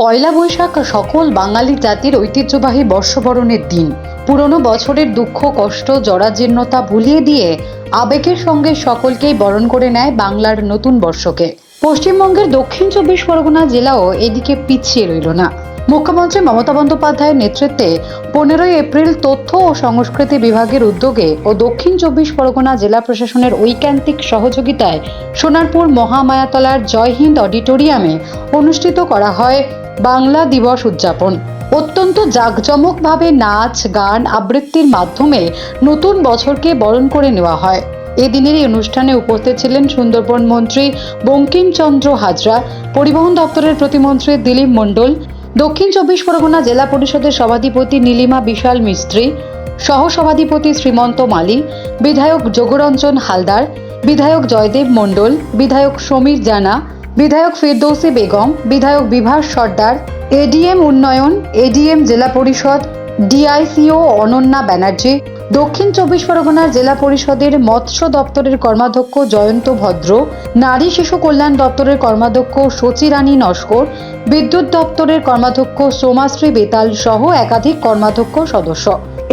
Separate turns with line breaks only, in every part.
পয়লা বৈশাখ সকল বাঙালি জাতির ঐতিহ্যবাহী বর্ষবরণের দিন। পুরনো বছরের দুঃখ, কষ্ট, জরাজীর্ণতা ভুলিয়ে দিয়ে আবেগের সঙ্গে সকলকেই বরণ করে নেয় বাংলার নতুন বর্ষকে। পশ্চিমবঙ্গের দক্ষিণ চব্বিশ পরগনা জেলাও এদিকে পিছিয়ে রইল না। মুখ্যমন্ত্রী মমতা বন্দ্যোপাধ্যায়ের নেতৃত্বে পনেরোই এপ্রিল তথ্য ও সংস্কৃতি বিভাগের উদ্যোগে ও দক্ষিণ চব্বিশ পরগনা জেলা প্রশাসনের ঐকান্তিক সহযোগিতায় সোনারপুর মহামায়াতলার জয়হিন্দ অডিটোরিয়ামে অনুষ্ঠিত করা হয় বাংলা দিবস উদযাপন। অত্যন্ত জাঁকজমকভাবে নাচ, গান, আবৃত্তির মাধ্যমে নতুন বছরকে বরণ করে নেওয়া হয়। এদিনের এই অনুষ্ঠানে উপস্থিত ছিলেন সুন্দরবন মন্ত্রী বঙ্কিমচন্দ্র হাজরা, পরিবহন দপ্তরের প্রতিমন্ত্রী দিলীপ মণ্ডল, দক্ষিণ চব্বিশ পরগনা জেলা পরিষদের সভাধিপতি নীলিমা বিশাল মিস্ত্রি, সহসভাধিপতি শ্রীমন্ত মালি, বিধায়ক যোগরঞ্জন হালদার, বিধায়ক জয়দেব মণ্ডল, বিধায়ক সমীর জানা বিধায়ক ফিরদৌসি বেগম, বিধায়ক বিভাস সর্দার, এডিএম উন্নয়ন, এডিএম জেলা পরিষদ, ডিআইসিও অনন্যা ব্যানার্জি, দক্ষিণ চব্বিশ পরগনার জেলা পরিষদের মৎস্য দপ্তরের কর্মাধ্যক্ষ জয়ন্ত ভদ্র, নারী শিশু কল্যাণ দপ্তরের কর্মাধ্যক্ষ সচিরানী নস্কর, বিদ্যুৎ দপ্তরের কর্মাধ্যক্ষ সোমাশ্রী বেতাল সহ একাধিক কর্মাধ্যক্ষ সদস্য।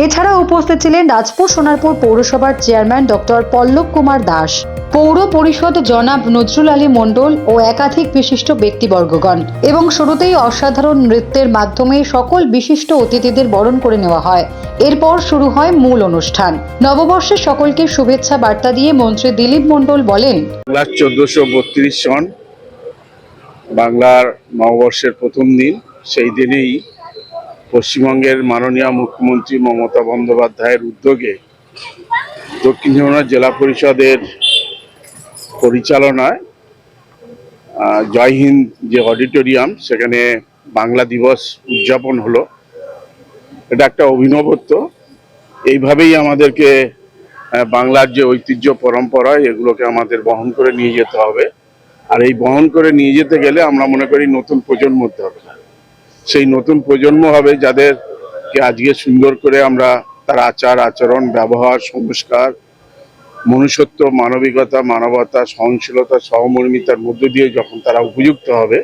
এছাড়া উপস্থিত ছিলেন রাজপুর সোনারপুর পৌরসভার চেয়ারম্যান ডক্টর পল্লব কুমার দাস। পৌর পরিষদ জনাব নজরুল আলী মণ্ডল ও একাধিক বিশিষ্ট ব্যক্তিবর্গগণ। এবং শুরুতেই অসাধারণ নৃত্যের মাধ্যমে সকল বিশিষ্ট অতিথিদের বরণ করে নেওয়া হয়। এরপর শুরু হয় মূল অনুষ্ঠান। নববর্ষে সকলকে শুভেচ্ছা বার্তা দিয়ে মন্ত্রী দিলীপ মণ্ডল বলেন
চোদ্দশো বত্রিশ সন, বাংলার নববর্ষের প্রথম দিন, সেই দিনেই পশ্চিমবঙ্গের মাননীয় মুখ্যমন্ত্রী মমতা বন্দ্যোপাধ্যায়ের উদ্যোগে দক্ষিণ যমুনা জেলা পরিষদের পরিচালনায় জয় হিন্দ যে অডিটোরিয়াম, সেখানে বাংলা দিবস উদযাপন হলো। এটা একটা অভিনবত্ব। এইভাবেই আমাদেরকে বাংলার যে ঐতিহ্য পরম্পরা, এগুলোকে আমাদের বহন করে নিয়ে যেতে হবে। আর এই বহন করে নিয়ে যেতে গেলে আমরা মনে করি নতুন প্রজন্ম হতে হবে। সেই নতুন প্রজন্ম হবে যাদেরকে আজকে সুন্দর করে আমরা তার আচার, আচরণ, ব্যবহার, সংস্কার, মনুষ্যত্ব, মানবিকতা, মানবতা, সহনশীলতা, সহমর্মিতার মধ্য দিয়ে যখন তারা উপযুক্ত হবে,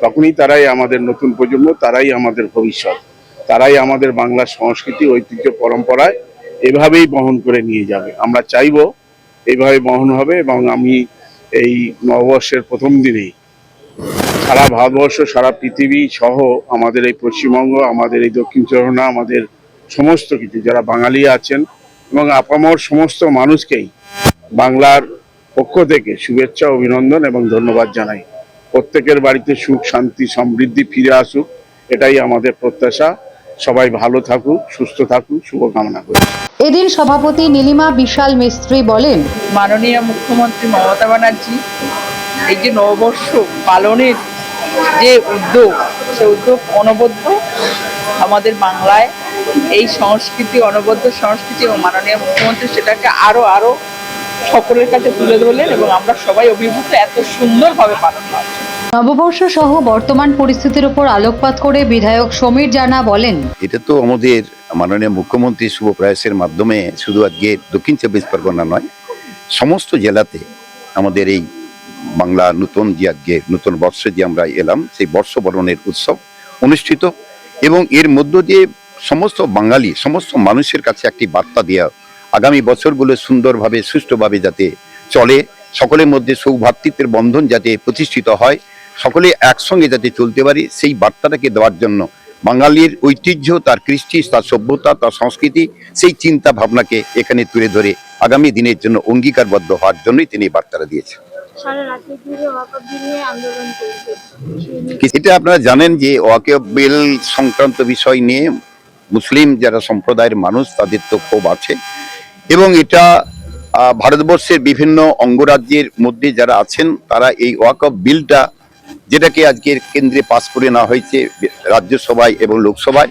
তখনই তারাই আমাদের নতুন প্রজন্ম, তারাই আমাদের ভবিষ্যৎ, তারাই আমাদের বাংলার সংস্কৃতি, ঐতিহ্য, পরম্পরায় এভাবেই বহন করে নিয়ে যাবে। আমরা চাইব এইভাবে বহন হবে এবং আমি এই নববর্ষের প্রথম দিনেই সারা ভারতবর্ষ সারা পৃথিবী সহ আমাদের এই পশ্চিমবঙ্গ আমাদের এই দক্ষিণ চরণা আমাদের সমস্ত কিছু যারা বাঙালি আছেন এবং আপামর সমস্ত মানুষকেই বাংলার পক্ষ থেকে শুভেচ্ছা অভিনন্দন এবং ধন্যবাদ জানাই। প্রত্যেকের বাড়িতে সুখ শান্তি সমৃদ্ধি ফিরে আসুক এটাই আমাদের প্রত্যাশা। সবাই ভালো থাকুক সুস্থ থাকুক শুভকামনা করি।
এদিন সভাপতি নীলিমা বিশাল মিস্ত্রি বলেন
মাননীয় মুখ্যমন্ত্রী মমতা ব্যানার্জি এই যে নববর্ষ পালনের যে উদ্যোগ সে উদ্যোগ অনবদ্য আমাদের বাংলায়। এই সংস্কৃতি অনবদ্য সংস্কৃতি এবং মাননীয় মুখ্যমন্ত্রী সেটাকে আরও আরও সকলের কাছে তুলে ধরলেন এবং আমরা সবাই অভিভূত এত সুন্দরভাবে পালন হয়
নববর্ষ সহ বর্তমান পরিস্থিতির উপর আলোকপাত করে বিধায়ক সমীর জানা বলেন
এটা তো আমাদের মাননীয় মুখ্যমন্ত্রী শুভ প্রয়াসের মাধ্যমে শুধু আজকে দক্ষিণ চব্বিশ পরগনা নয় সমস্ত জেলাতে আমাদের এই বাংলা নতুন যে আজকে নতুন বর্ষে যে আমরা এলাম, সেই বর্ষবরণের উৎসব অনুষ্ঠিত এবং এর মধ্য দিয়ে সমস্ত বাঙালি, সমস্ত মানুষের কাছে একটি বার্তা দেওয়া আগামী বছরগুলো সুন্দরভাবে, সুষ্ঠুভাবে যাতে চলে, সকলের মধ্যে সৌভ্রাতৃত্বের বন্ধন যাতে প্রতিষ্ঠিত হয়, সকলে একসঙ্গে যাতে চলতে পারি, সেই বার্তাটাকে দেওয়ার জন্য বাঙালির ঐতিহ্য, তার কৃষ্টি, তার সভ্যতা, তার সংস্কৃতি, সেই চিন্তা ভাবনাকে এখানে তুলে ধরে আগামী দিনের জন্য অঙ্গীকারবদ্ধ হওয়ার জন্যই তিনি বার্তাটা দিয়েছেন।
সারা
এটা আপনারা জানেন যে ওয়াকেফ বিল সংক্রান্ত বিষয় নিয়ে মুসলিম যারা সম্প্রদায়ের মানুষ, তাদের তো ক্ষোভ আছে। এবং এটা ভারতবর্ষের বিভিন্ন অঙ্গরাজ্যের মধ্যে যারা আছেন, তারা এই ওয়াকফ বিলটা যেটাকে আজকে কেন্দ্রে পাস করে নেওয়া হয়েছে রাজ্যসভায় এবং লোকসভায়,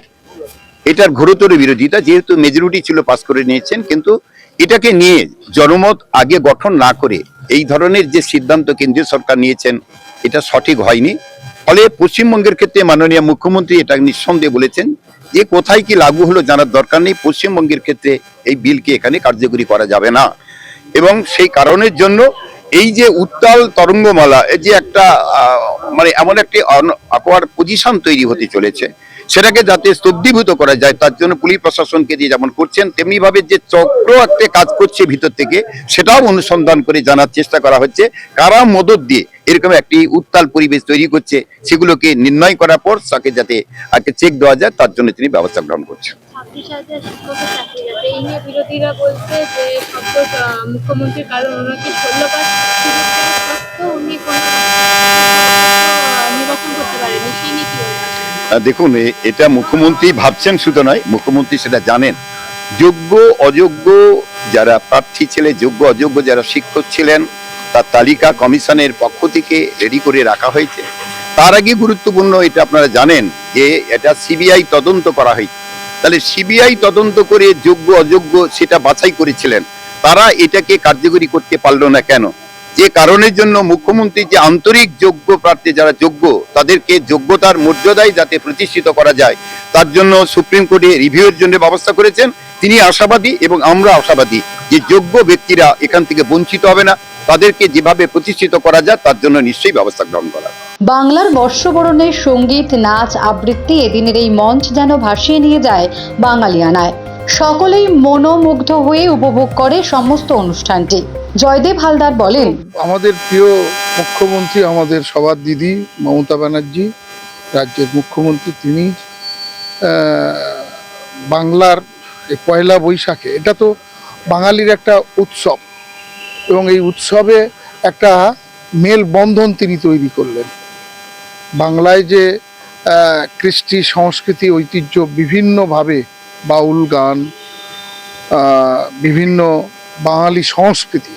এটার ঘোরতর বিরোধিতা যেহেতু মেজরিটি ছিল পাস করে নিয়েছেন, কিন্তু এটাকে নিয়ে জনমত আগে গঠন না করে এই ধরনের যে সিদ্ধান্ত কেন্দ্রীয় সরকার নিয়েছেন, এটা সঠিক হয়নি। ফলে পশ্চিমবঙ্গের ক্ষেত্রে মাননীয় মুখ্যমন্ত্রী এটা নিঃসন্দেহে বলেছেন যে কোথায় কি লাগু হলো জানার দরকার নেই, পশ্চিমবঙ্গের ক্ষেত্রে এই বিলকে এখানে কার্যকরী করা যাবে না। এবং সেই কারণের জন্য এই যে উত্তাল তরঙ্গমালা, এই যে একটা মানে এমন একটি আকোয়ার পজিশন তৈরি হতে চলেছে সেটাকে যাতে স্তব্ধীভূত করা যায়, তার জন্য পুলিশ প্রশাসনকে দিয়ে যেমন করছেন তেমনি ভাবে যে চক্র একটা কাজ করছে ভিতর থেকে, সেটাও অনুসন্ধান করে জানার চেষ্টা করা হচ্ছে। কারা মদত দিয়ে এরকম একটি উত্তাল পরিবেশ তৈরি করছে, সেগুলোকে নির্ণয় করার পর তাকে যাতে আগে চেক দেওয়া যায়, তার জন্য তিনি ব্যবস্থা গ্রহণ করছেন।
মুখ্যমন্ত্রীর কারণ
দেখুন এটা মুখ্যমন্ত্রী ভাবছেন শুধু নয়, মুখ্যমন্ত্রী সেটা জানেন। যোগ্য, অযোগ্য যারা প্রার্থী ছিলেন যোগ্য, অযোগ্য যারা শিক্ষক ছিলেন, তার তালিকা কমিশনের পক্ষ থেকে রেডি করে রাখা হয়েছে। তার আগে গুরুত্বপূর্ণ এটা আপনারা জানেন যে এটা সিবিআই তদন্ত করা হয়েছে। তাহলে সিবিআই তদন্ত করে যোগ্য, অযোগ্য সেটা বাছাই করেছিলেন। তারা এটাকে কার্যকরী করতে পারল না কেন? যে কারণের জন্য মুখ্যমন্ত্রী যে আন্তরিক যোগ্য প্রার্থী যারা যোগ্য, তাদেরকে যোগ্যতার মর্যাদায় যাতে প্রতিষ্ঠিত করা যায়, তার জন্য সুপ্রিম কোর্টে রিভিউয়ের জন্য ব্যবস্থা করেছেন। তিনি আশাবাদী এবং আমরা আশাবাদী যে যোগ্য ব্যক্তিরা এখান থেকে বঞ্চিত হবে না। তাদেরকে যেভাবে প্রতিষ্ঠিত করা যায়, তার জন্য নিশ্চয়ই ব্যবস্থা গ্রহণ করা।
বাংলার বর্ষবরণের সংগীত, নাচ, আবৃত্তি এদিনের এই মঞ্চ যেন ভাসিয়ে নিয়ে যায় বাঙালিয়ানায়। সকলেই মনোমুগ্ধ হয়ে উপভোগ করে সমস্ত অনুষ্ঠানটি। জয়দেব হালদার বলেন,
আমাদের প্রিয় মুখ্যমন্ত্রী আমাদের সবার দিদি, মমতা ব্যানার্জি, রাজ্যের মুখ্যমন্ত্রী তিনি বাংলার পয়লা বৈশাখে, এটা তো বাঙালির একটা উৎসব এবং এই উৎসবে একটা মেলবন্ধন তিনি তৈরি করলেন। বাংলায় যে কৃষ্টি, সংস্কৃতি, ঐতিহ্য বিভিন্নভাবে বাউল গান বিভিন্ন বাঙালি সংস্কৃতি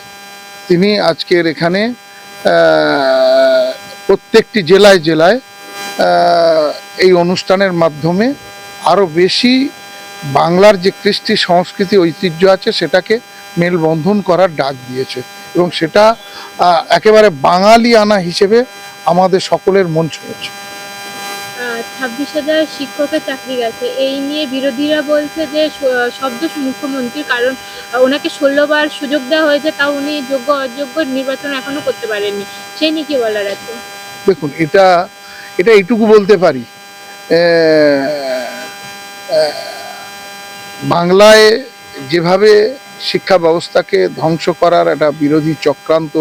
তিনি আজকের এখানে প্রত্যেকটি জেলায় জেলায় এই অনুষ্ঠানের মাধ্যমে আরও বেশি বাংলার যে কৃষ্টি সংস্কৃতি ঐতিহ্য আছে সেটাকে মেলবন্ধন করার ডাক দিয়েছে এবং সেটা একেবারে বাঙালি আনা হিসেবে আমাদের সকলের মন ছুঁয়েছে।
ছাব্বিশ হাজার শিক্ষকের চাকরি গেছে। এই নিয়ে বিরোধীরা বলছে যে শব্দ মুখ্যমন্ত্রীর কারণ ওনাকে ষোলোবার সুযোগ দেওয়া হয়েছে, তাও উনি যোগ্য অযোগ্য নির্বাচন এখনও করতে পারেননি। সেই নিয়ে কি বলার আছে?
দেখুন, এটা এটা এইটুকু বলতে পারি। বাংলায় যেভাবে শিক্ষা ব্যবস্থাকে ধ্বংস করার একটা বিরোধী চক্রান্ত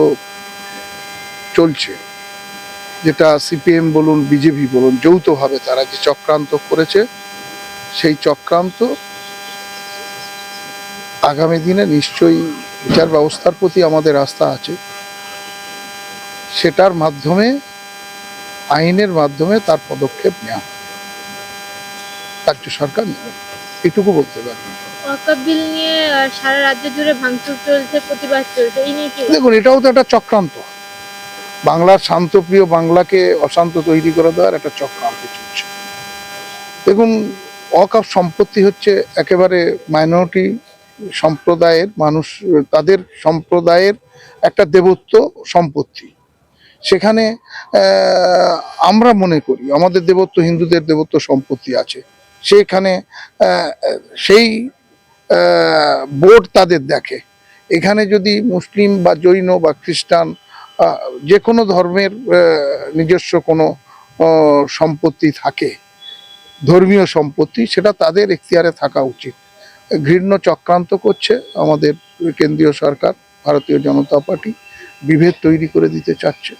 চলছে যেটা সিপিএম বলুন বিজেপি বলুন যৌথভাবে তারা যে চক্রান্ত করেছে সেই চক্রান্ত আগামী দিনে নিশ্চয়ই বিচার ব্যবস্থার প্রতি আমাদের আস্থা আছে সেটার মাধ্যমে আইনের মাধ্যমে তার পদক্ষেপ নেওয়া হবে। রাজ্য সরকার নেবে এটুকু বলতে পারি
ওয়াকফ বিল নিয়ে আহ, সারা রাজ্য জুড়ে ভাঙচুর চলছে প্রতিবাদ চলছে এই নিয়ে কি বলবেন?
দেখুন এটাও তো একটা চক্রান্ত বাংলার শান্তপ্রিয় বাংলাকে অশান্ত তৈরি করে দেওয়ার একটা চক্রান্ত চলছে। দেখুন, অকাপ সম্পত্তি হচ্ছে একেবারে মাইনরিটি সম্প্রদায়ের মানুষ, তাদের সম্প্রদায়ের একটা দেবত্ব সম্পত্তি। সেখানে আমরা মনে করি, আমাদের দেবত্ব, হিন্দুদের দেবত্ব সম্পত্তি আছে। সেখানে সেই বোর্ড তাদের দেখে। এখানে যদি মুসলিম বা জৈন বা খ্রিস্টান যে কোনো ধর্মের নিজস্ব কোনো সম্পত্তি থাকে, ধর্মীয় সম্পত্তি, সেটা তাদের এখতিয়ারে থাকা উচিত। ঘৃণ্য চক্রান্ত করছে আমাদের কেন্দ্রীয় সরকার, ভারতীয় জনতা পার্টি, বিভেদ তৈরি করে দিতে চাচ্ছে।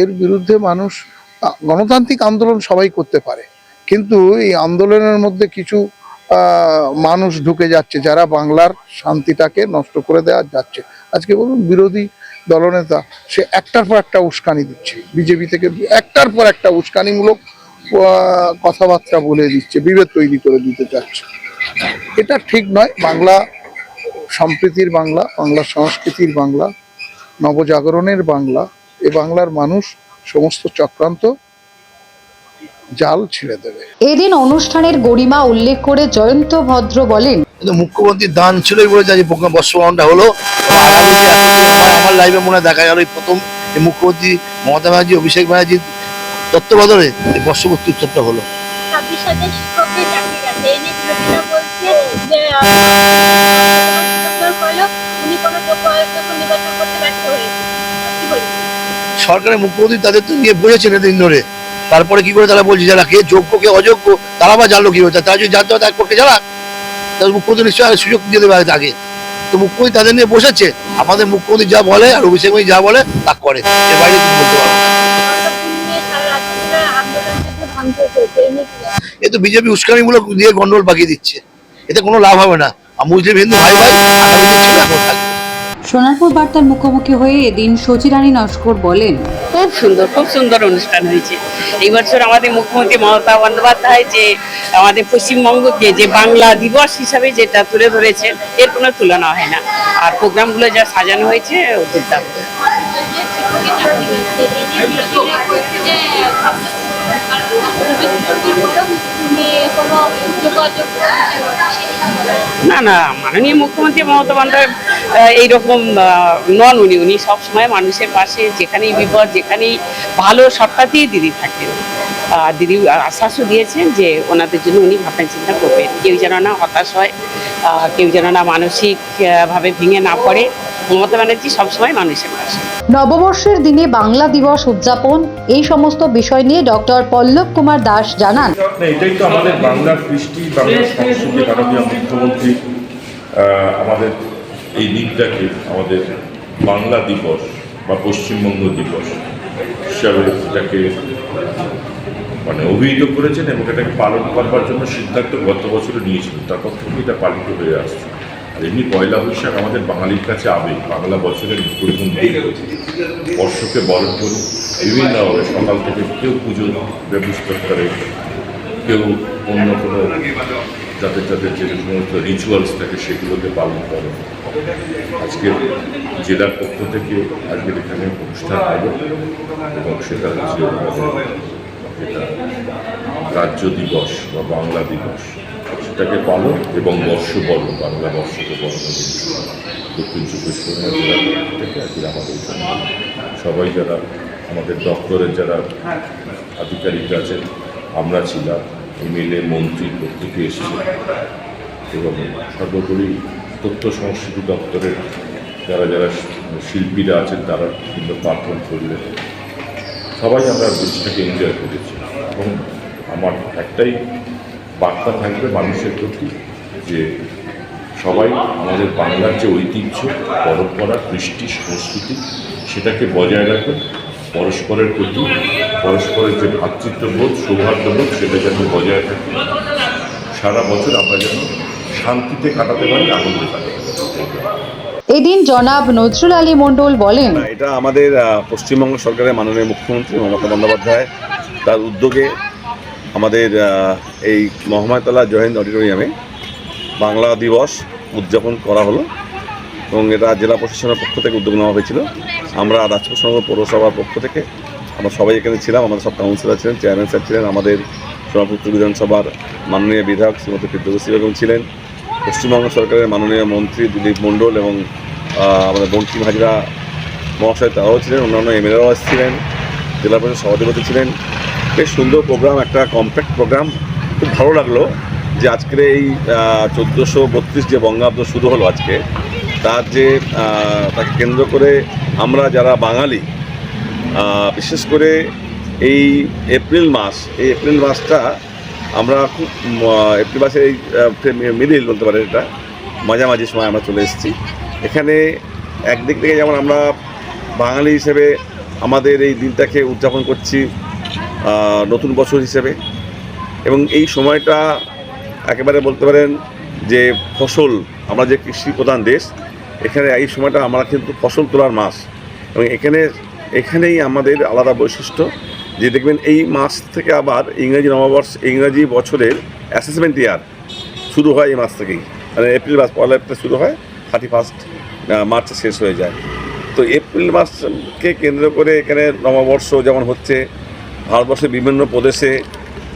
এর বিরুদ্ধে মানুষ গণতান্ত্রিক আন্দোলন সবাই করতে পারে, কিন্তু এই আন্দোলনের মধ্যে কিছু মানুষ ঢুকে যাচ্ছে, যারা বাংলার শান্তিটাকে নষ্ট করে দেওয়া যাচ্ছে। আজকে বলুন, বিরোধী দলনেতা, সে একটার পর একটা উস্কানি দিচ্ছে। বিজেপি থেকে একটার পর একটা উস্কানিমূলক কথাবার্তা বলে দিচ্ছে, বিভেদ তৈরি করে দিতে চাচ্ছে। এটা ঠিক নয়। বাংলা সম্প্রীতির বাংলা বাংলা সংস্কৃতির বাংলা, নবজাগরণের বাংলা, এ বাংলার মানুষ সমস্ত চক্রান্ত জাল ছেড়ে দেবে।
এদিন অনুষ্ঠানের গরিমা উল্লেখ করে জয়ন্ত ভদ্র বলেন
কিন্তু মুখ্যমন্ত্রীর দান ছিলই বলে যে বর্ষবরণটা হলো। আমার লাইভে মনে দেখা গেল এই প্রথম মুখ্যমন্ত্রী মমতা ব্যানার্জি অভিষেক ব্যানার্জির তত্ত্বাবধানে এই বর্ষপূর্তি উৎসবটা হলো। সরকারের মুখ্যমন্ত্রী তাদের তো নিয়ে বসেছেন এতদিন ধরে। তারপরে কি করে তারা বলছে, যারা কে যোগ্য, কে অযোগ্য, তারা বা জানলো কি হচ্ছে তারা যদি জানতে হয় তার পক্ষে জানা তাদের মুখ্যমন্ত্রী নিশ্চয়ই সুযোগ দিয়ে দেবে আগে তো মুখ্যমন্ত্রী তাদের নিয়ে বসেছে। আমাদের মুখ্যমন্ত্রী যা বলে আর অভিষেক যা বলে, তা করে। এর বাইরে কিছু বলতে পারব? এ তো বিজেপি উস্কানিমূলক দিয়ে গন্ডগোল পাকিয়ে দিচ্ছে। এতে কোনো লাভ হবে না। আর মুসলিম হিন্দু ভাই ভাই আগামী ছিল এখন থাকবে।
সোনারপুর বার্তার মুখোমুখি হয়ে এদিন সচিরানী নস্কর বলেন,
খুব সুন্দর খুব সুন্দর অনুষ্ঠান হয়েছে। এই বছর আমাদের মুখ্যমন্ত্রী মমতা বন্দ্যোপাধ্যায় যে আমাদের পশ্চিমবঙ্গকে যে বাংলা দিবস হিসাবে যেটা তুলে ধরেছেন, এর কোনো তুলনা হয় না। আর প্রোগ্রামগুলো যা সাজানো হয়েছে দুর্দান্ত। না না, মাননীয় মুখ্যমন্ত্রী মমতা বন্দ্যোপাধ্যায় এইরকম নন উনি উনি সবসময় মানুষের পাশে, যেখানেই বিপদ, যেখানেই ভালো সবটাতেই দিদি থাকেন। আর দিদি আশ্বাসও দিয়েছেন যে ওনাদের জন্য উনি ভাবনা চিন্তা করবেন। কেউ যেন না হতাশ হয় কেউ যেন না মানসিকভাবে ভেঙে না পড়ে। মমতা ব্যানার্জি সবসময় মানুষের পাশে।
নববর্ষের দিনে বাংলা দিবস উদযাপন এই সমস্ত বিষয় নিয়ে ডক্টর পল্লব কুমার দাস জানান।
এটাই তো আমাদের বাংলার কৃষ্টি বাংলার সংস্কৃতি মাননীয় মুখ্যমন্ত্রী আমাদের এই দিনটাকে আমাদের বাংলা দিবস বা পশ্চিমবঙ্গ দিবস হিসাবে এটাকে মানে অভিহিত করেছেন এবং এটাকে পালন করবার জন্য সিদ্ধান্ত গত বছরে নিয়েছিলেন। তারপর থেকে এটা পালিত হয়ে আসছে। এমনি পয়লা বৈশাখ আমাদের বাঙালির কাছে আবেগ, বাংলা বছরের প্রথম বর্ষকে বরণ করি বিভিন্নভাবে সকাল থেকে কেউ পুজো ব্যবস্থা করে, কেউ অন্য কোনো যাদের যাদের যে সমস্ত রিচুয়ালস থাকে সেগুলোকে পালন করে আজকে জেলার পক্ষ থেকে আজকের এখানে অনুষ্ঠান হবে এবং সেটা হচ্ছে এটা রাজ্য দিবস বা বাংলা দিবস। সেটাকে পালন এবং বর্ষবরণ বাংলা বর্ষকে বরণ দক্ষিণ চব্বিশ পরগনা থেকে আজকে আমাদের সবাই যারা আমাদের দপ্তরের যারা আধিকারিক আছেন, আমরা ছিলাম এমএলএ মন্ত্রী প্রত্যেকে এসেছে। এবং সর্বোপরি তথ্য সংস্কৃতি দপ্তরের যারা যারা শিল্পীরা আছেন, তারা কিন্তু পারফর্ম করলেন। সবাই আমরা জিনিসটাকে এনজয় করেছি। এবং আমার একটাই বার্তা থাকবে মানুষের প্রতি যে সবাই আমাদের বাংলার যে ঐতিহ্য পরম্পরা কৃষ্টি সংস্কৃতি সেটাকে বজায় রাখবে পরস্পরের প্রতি পরস্পরের যে ভ্রাতৃত্ববোধ সৌহার্দ্যবোধ সেটা যেন বজায় থাকে। সারা বছর আমরা যেন শান্তিতে কাটাতে পারি আনন্দে কাটাতে
এদিন জনাব নজরুল আলী মণ্ডল বলেন
না, এটা আমাদের পশ্চিমবঙ্গ সরকারের মাননীয় মুখ্যমন্ত্রী মমতা বন্দ্যোপাধ্যায় তার উদ্যোগে আমাদের এই মহামায়তলা জয়েন্ট অডিটোরিয়ামে বাংলা দিবস উদযাপন করা হলো এবং এটা জেলা প্রশাসনের পক্ষ থেকে উদ্যোগ নেওয়া হয়েছিল। আমরা রাজপ্রসঙ্গ পৌরসভার পক্ষ থেকে আমরা সবাই এখানে ছিলাম, আমাদের সব কাউন্সিলর ছিলেন চেয়ারম্যান স্যার ছিলেন, আমাদের সোনাপুর বিধানসভার মাননীয় বিধায়ক শ্রীমতী ফিরদৌসী বেগম ছিলেন, পশ্চিমবঙ্গ সরকারের মাননীয় মন্ত্রী দিলীপ মণ্ডল এবং আমাদের বঙ্কিম হাজরা মহাশয় তারাও ছিলেন, অন্যান্য এমএলএরাও এসেছিলেন জেলা পরিষদ সভাধিপতি ছিলেন বেশ সুন্দর প্রোগ্রাম একটা কম্প্যাক্ট প্রোগ্রাম খুব ভালো লাগল যে আজকের এই চোদ্দোশো বত্রিশ যে বঙ্গাব্দ শুরু হলো আজকে, তার যে তাকে কেন্দ্র করে আমরা যারা বাঙালি বিশেষ করে এই এপ্রিল মাস, এই এপ্রিল মাসটা আমরা খুব এপ্রিল মাসের এই মিডিল বলতে পারেন এটা, মাঝামাঝি সময় আমরা চলে এসেছি। এখানে একদিক থেকে যেমন আমরা বাঙালি হিসেবে আমাদের এই দিনটাকে উদযাপন করছি নতুন বছর হিসেবে। এবং এই সময়টা একেবারে বলতে পারেন যে ফসল, আমরা যে কৃষি প্রধান দেশ, এখানে এই সময়টা আমরা কিন্তু ফসল তোলার মাস। এবং এখানে, এখানেই আমাদের আলাদা বৈশিষ্ট্য যে দেখবেন এই মাস থেকে আবার ইংরেজি নববর্ষ, ইংরেজি বছরের অ্যাসেসমেন্ট ইয়ার শুরু হয় এই মাস থেকেই। মানে এপ্রিল মাস, পয়লা এপ্রিল শুরু হয় থার্টি ফার্স্ট মার্চে শেষ হয়ে যায়। তো এপ্রিল মাসকে কেন্দ্র করে এখানে নববর্ষ যেমন হচ্ছে ভারতবর্ষের বিভিন্ন প্রদেশে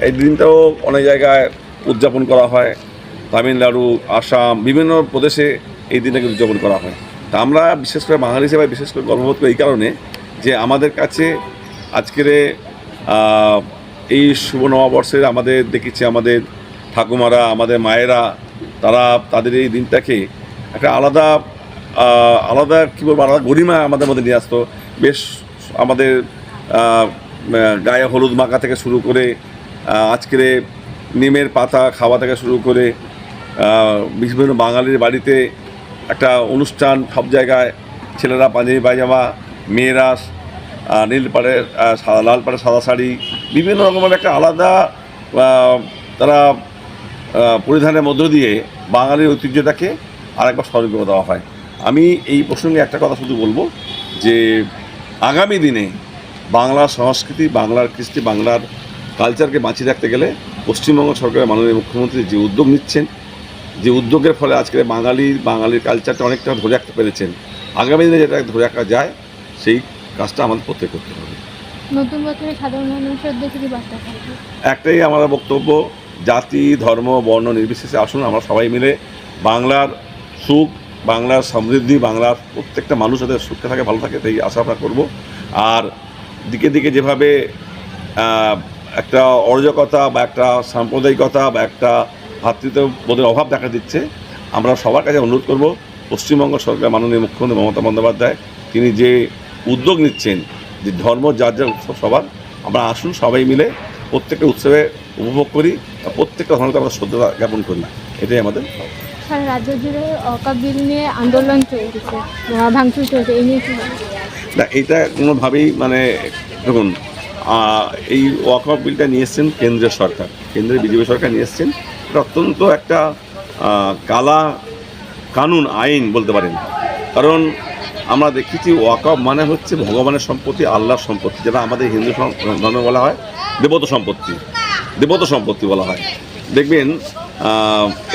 এই দিনটাও অনেক জায়গায় উদযাপন করা হয়। তামিলনাড়ু, আসাম, বিভিন্ন প্রদেশে এই দিনটাকে উদযাপন করা হয়। তা আমরা বিশেষ করে বাঙালি হিসেবে বিশেষ করে গর্ববোধ করি এই কারণে যে আমাদের কাছে আজকের এই শুভ নববর্ষের আমাদের দেখেছি আমাদের ঠাকুমারা, আমাদের মায়েরা, তারা তাদের এই দিনটাকে একটা আলাদা আলাদা কী বলব, আলাদা গরিমা আমাদের মধ্যে নিয়ে আসতো। বেশ আমাদের গায়ে হলুদ মাখা থেকে শুরু করে আজকের নিমের পাতা খাওয়া থেকে শুরু করে বিভিন্ন বাঙালির বাড়িতে একটা অনুষ্ঠান সব জায়গায়, ছেলেরা পাঞ্জাবি পায়জামা, মেয়েরা নীল পাড়ের সাদা লাল পাড়ের সাদা শাড়ি, বিভিন্ন রকমের একটা আলাদা তারা পরিধানের মধ্য দিয়ে বাঙালির ঐতিহ্যটাকে আরেকবার স্মরণ করে দেওয়া হয়। আমি এই প্রসঙ্গে একটা কথা শুধু বলব যে, আগামী দিনে বাংলার সংস্কৃতি বাংলার কৃষ্টি বাংলার কালচারকে বাঁচিয়ে রাখতে গেলে পশ্চিমবঙ্গ সরকারের মাননীয় মুখ্যমন্ত্রী যে উদ্যোগ নিচ্ছেন যে উদ্যোগের ফলে আজকে বাঙালি বাঙালির কালচারটা অনেকটা ধরে রাখতে পেরেছেন। আগামী দিনে যেটা ধরে রাখা যায় সেই কাজটা আমাদের প্রত্যেক করতে হবে।
নতুন বছরে সাধারণ মানুষের কি বার্তা
একটাই আমার বক্তব্য জাতি ধর্ম বর্ণ নির্বিশেষে আসুন আমরা সবাই মিলে বাংলার সুখ বাংলার সমৃদ্ধি বাংলার প্রত্যেকটা মানুষ যাতে সুখে থাকে ভালো থাকে সেই আশা আমরা করব। আর দিকে দিকে যেভাবে একটা অরাজকতা বা একটা সাম্প্রদায়িকতা বা একটা ভাতৃত্ববোধের অভাব দেখা দিচ্ছে, আমরা সবার কাছে অনুরোধ করব, পশ্চিমবঙ্গ সরকার মাননীয় মুখ্যমন্ত্রী মমতা বন্দ্যোপাধ্যায়, তিনি যে উদ্যোগ নিচ্ছেন যে ধর্ম, যার যার উৎসব সবার, আমরা আসুন সবাই মিলে প্রত্যেকটা উৎসবে উপভোগ করি প্রত্যেকটা ধর্মকে আমরা শ্রদ্ধা জ্ঞাপন করি না এটাই আমাদের
রাজ্য জুড়ে অকাপ বিল নিয়ে আন্দোলন চলছে ভাঙচুর চলছে এই নিয়ে?
না এটা কোনোভাবেই মানে দেখুন এই ওয়াকআপ বিলটা নিয়ে এসছেন কেন্দ্রীয় সরকার। কেন্দ্রের বিজেপি সরকার নিয়ে এসছেন। এটা অত্যন্ত একটা কালা কানুন, আইন বলতে পারেন। কারণ আমরা দেখেছি ওয়াকআপ মানে হচ্ছে ভগবানের সম্পত্তি, আল্লাহর সম্পত্তি, যেটা আমাদের হিন্দু ধর্মে বলা হয় দেবত সম্পত্তি। দেবত সম্পত্তি বলা হয়। দেখবেন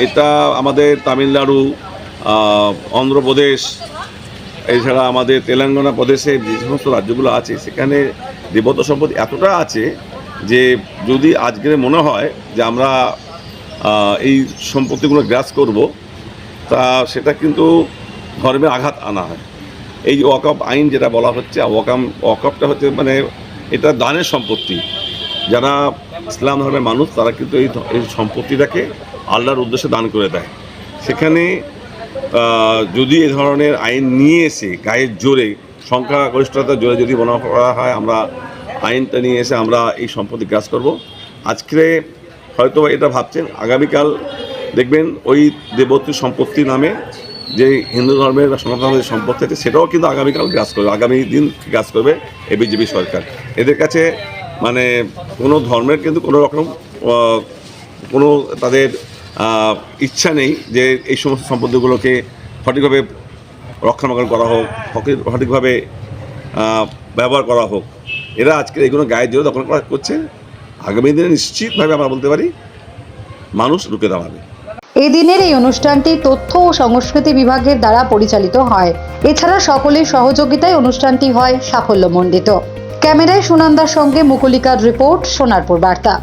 এটা আমাদের তামিলনাড়ু অন্ধ্রপ্রদেশ এছাড়া আমাদের তেলেঙ্গানা প্রদেশে যে সমস্ত রাজ্যগুলো আছে, সেখানে দেবত সম্পদ এতটা আছে যে যদি আজকের মনে হয় যে আমরা এই সম্পত্তিগুলো গ্রাস করব, তা সেটা কিন্তু ধর্মে আঘাত আনা হয়। এই ওয়াকআপ আইন যেটা বলা হচ্ছে ওয়াকাম ওয়াকআপটা হচ্ছে মানে এটা দানের সম্পত্তি। যারা ইসলাম ধর্মের মানুষ, তারা কিন্তু এই সম্পত্তিটাকে আল্লাহর উদ্দেশ্যে দান করে দেয়। সেখানে যদি এ ধরনের আইন নিয়ে এসে গায়ের জোরে সংখ্যাগরিষ্ঠতার জোরে যদি মনে করা হয়, আমরা আইনটা নিয়ে এসে আমরা এই সম্পত্তি গ্রাস করব। আজকে হয়তো এটা ভাবছেন, আগামীকাল দেখবেন ওই দেবতী সম্পত্তি নামে যে হিন্দু ধর্মের সনাতন ধর্মের সম্পত্তি আছে, সেটাও কিন্তু আগামীকাল গ্রাস করবে, আগামী দিন গ্রাস করবে এ বিজেপি সরকার। এদের কাছে মানে কোনো ধর্মের কিন্তু কোনো রকম কোনো তাদের ইচ্ছা নেই যে এই সমস্ত সম্পদগুলোকে সঠিকভাবে রক্ষণাবেক্ষণ করা হোক সঠিকভাবে ব্যবহার করা হোক। এরা আজকে এগুলো গায়ের জোরে দখল করা করছে। আগামী দিনে নিশ্চিতভাবে আমরা বলতে পারি মানুষ রুখে দাঁড়াবে।
এই দিনের এই অনুষ্ঠানটি তথ্য ও সংস্কৃতি বিভাগের দ্বারা পরিচালিত হয়। এছাড়া সকলের সহযোগিতায় অনুষ্ঠানটি হয় সাফল্যমণ্ডিত। ক্যামেরায় সুনন্দার সঙ্গে মুকুলিকার রিপোর্ট, সোনারপুর বার্তা।